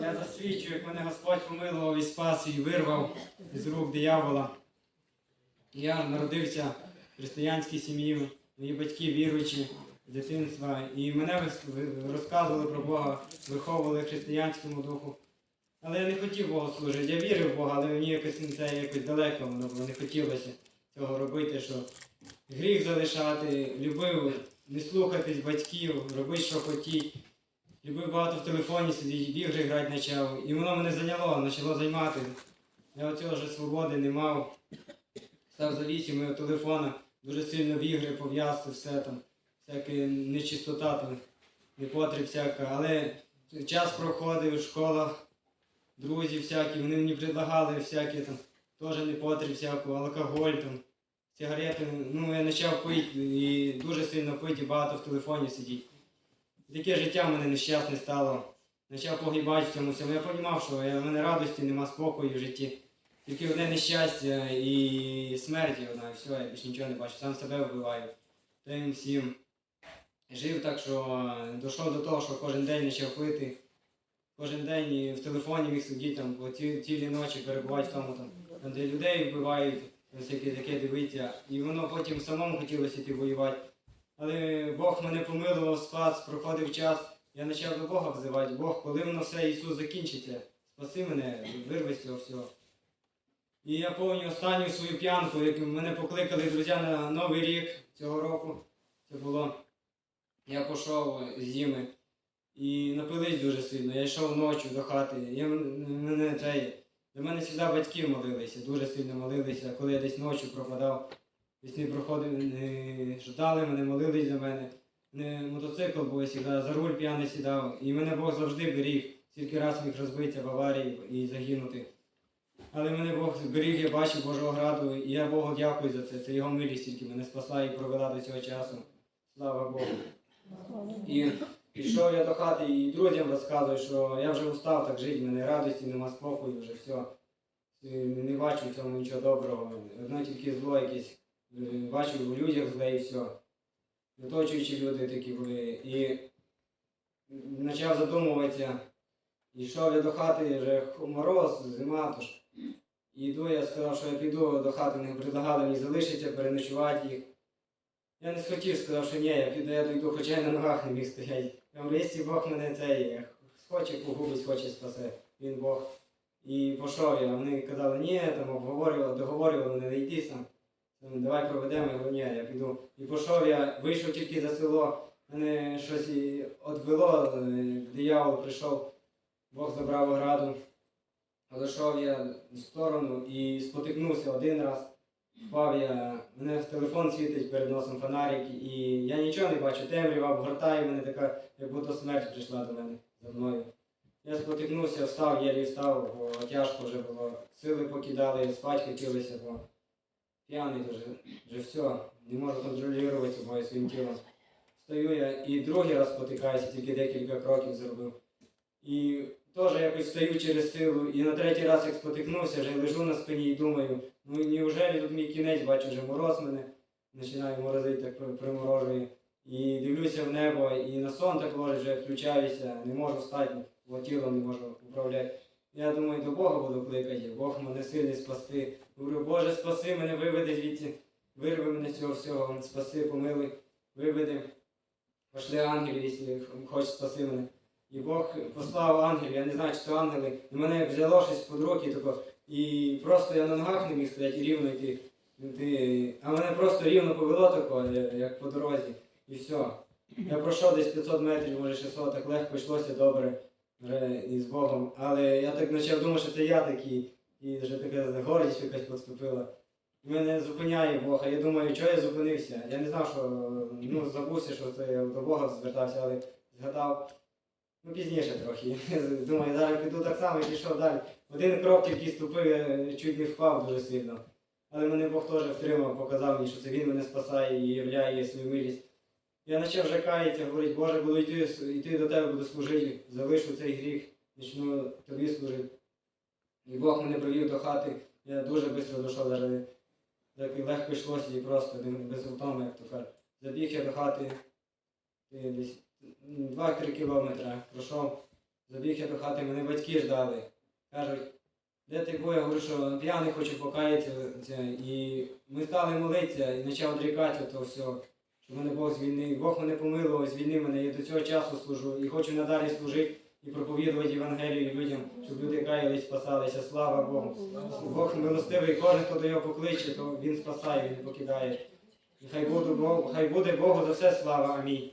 Я засвідчую, як мене Господь помилував і спас і вирвав з рук диявола. Я народився в християнській сім'ї, мої батьки віруючі з дитинства, і мене розказували про Бога, виховували в християнському духу. Але я не хотів Богу служити. Я вірив в Бога, але мені якось це якось далеко воно було, не хотілося цього робити, що гріх залишати, любив не слухатись батьків, робити, що хотіть. Любив багато в телефоні сидіти, ігри грати почав. І воно мене зайняло, почало займати. Я оцього вже свободи не мав. Став завісимий від телефона, дуже сильно в ігри пов'язки, все там, всяка нечистота непотріб всяка. Але час проходив в школах, друзі всякі, вони мені предлагали всякі там, теж непотріб всяку, алкоголь там, сигарети. Ну, я почав пити і дуже сильно пити, багато в телефоні сидіти. Таке життя в мене нещасне стало. Почав погибати в цьому всьому. Я розумів, що в мене радості, нема спокою в житті. Тільки одне нещастя і смерть, одна, і все, я більше нічого не бачу, сам себе вбиваю. Тим всім. Жив так, що дійшов до того, що кожен день почав пити. Кожен день в телефоні міг сидіти там по ці, цілі ночі перебувати в тому, там, де людей вбивають, всяке таке дивиться. І воно потім самому хотілося йти воювати. Але Бог мене помилував, спас, проходив час. Я почав до Бога взивати. Бог, коли воно все Ісус закінчиться, спаси мене, вирви з цього всього. І я пам'ятаю останню свою п'янку, як мене покликали друзі на Новий рік цього року. Це було. Я пішов зими і напились дуже сильно. Я йшов ночі до хати. Я, мене, цей, до мене завжди батьки молилися, дуже сильно молилися, коли я десь ночі пропадав. Не проходив, ждали мене, молились за мене. Не мотоцикл був я сідав, за руль п'яний сідав. І мене Бог завжди беріг. Скільки раз міг розбитися в аварії і загинути. Але мене Бог зберіг, я бачив Божого граду, і я Богу дякую за це. Це його милість тільки мене спасла і провела до цього часу. Слава Богу. І пішов я до хати і друзям розказую, що я вже устав так жити, мене радості, нема спокою, вже все. Не бачу в цьому нічого доброго. Одно тільки зло якесь. Бачу у людях зле і все. Оточуючі люди такі були. І почав задумуватися. Йшов я до хати, вже мороз, зима, тож. І йду, я сказав, що я піду до хати, вони предлагали мені залишитися, переночувати їх. Я не схотів, сказав, що ні, я піду, я дойду, хоча я на ногах не міг стояти. Я говорю, якщо Бог мене цей, хоче погубить, хоче спасе, він Бог. І пішов я, вони казали, ні, там обговорювали, договорювали, не йди сам. Там, Давай проведемо, я говорю, ні, я піду. І пішов я, вийшов тільки за село, мене щось і відвело, е, диявол прийшов, Бог забрав ограду. Зайшов я в сторону і спотикнувся один раз. Впав я, мене в телефон світить перед носом фонарик, і я нічого не бачу, темрява обгортає мене така, як будто смерть прийшла до мене за мною. Я спотикнувся, встав, єлі встав, бо тяжко вже було. Сили покидали, спати хотілося, бо п'яний дуже, вже все, не можу контролювати собою своїм тілом. Стою я і другий раз спотикаюся, тільки декілька кроків зробив. І теж якось стою через силу, і на третій раз як спотикнувся, вже лежу на спині і думаю, ну неужели тут мій кінець, бачу, вже мороз мене, починаю морозити, так приморожує. І дивлюся в небо, і на сон так ложить, вже включаюся, не можу встати, бо тілом не можу управляти. Я думаю, до Бога буду кликати, Бог мене сильний спасти. Говорю, Боже, спаси мене, виведи звідси, вирви мене цього всього, спаси, помилуй, виведи. Пошли ангелів, якщо хочеш спаси мене. І Бог послав ангелів, я не знаю, чи то ангели, і мене взяло щось під руки, тако, і просто я на ногах не міг стояти рівно йти. А мене просто рівно повело тако, як по дорозі. І все. Я пройшов десь 500 метрів, може 600, так легко йшлося добре вже і з Богом. Але я так почав думати, що це я такий, і вже така гордість якась підступила. Мене зупиняє Бог, а я думаю, чого я зупинився? Я не знав, що ну, забувся, що це я до Бога звертався, але згадав. Ну, пізніше трохи. Думаю, зараз піду так само і пішов далі. Один крок тільки ступив, я чуть не впав дуже сильно. Але мене Бог теж втримав, показав мені, що це він мене спасає і являє свою милість. Я почав вже каятися, говорить, Боже, буду йти, йти до тебе, буду служити, залишу цей гріх, почну тобі служити. І Бог мене привів до хати, я дуже швидко дійшов, навіть так і легко йшлося і просто без втоми, як то кажуть. Забіг я до хати, десь 2-3 кілометри пройшов. Забіг я до хати, мене батьки ждали. Кажуть, де ти був? Я говорю, що не хочу покаятися. І ми стали молитися і почав одрікати то все. Що мене Бог звільнив. Бог мене помилував, звільнив мене. Я до цього часу служу і хочу надалі служити і проповідувати Євангелію людям, щоб люди каялись, спасалися. Слава Богу. Бог милостивий, кожен, хто до нього покличе, то він спасає, він покидає. І хай буде Богу, хай буде Богу за все слава. Амінь.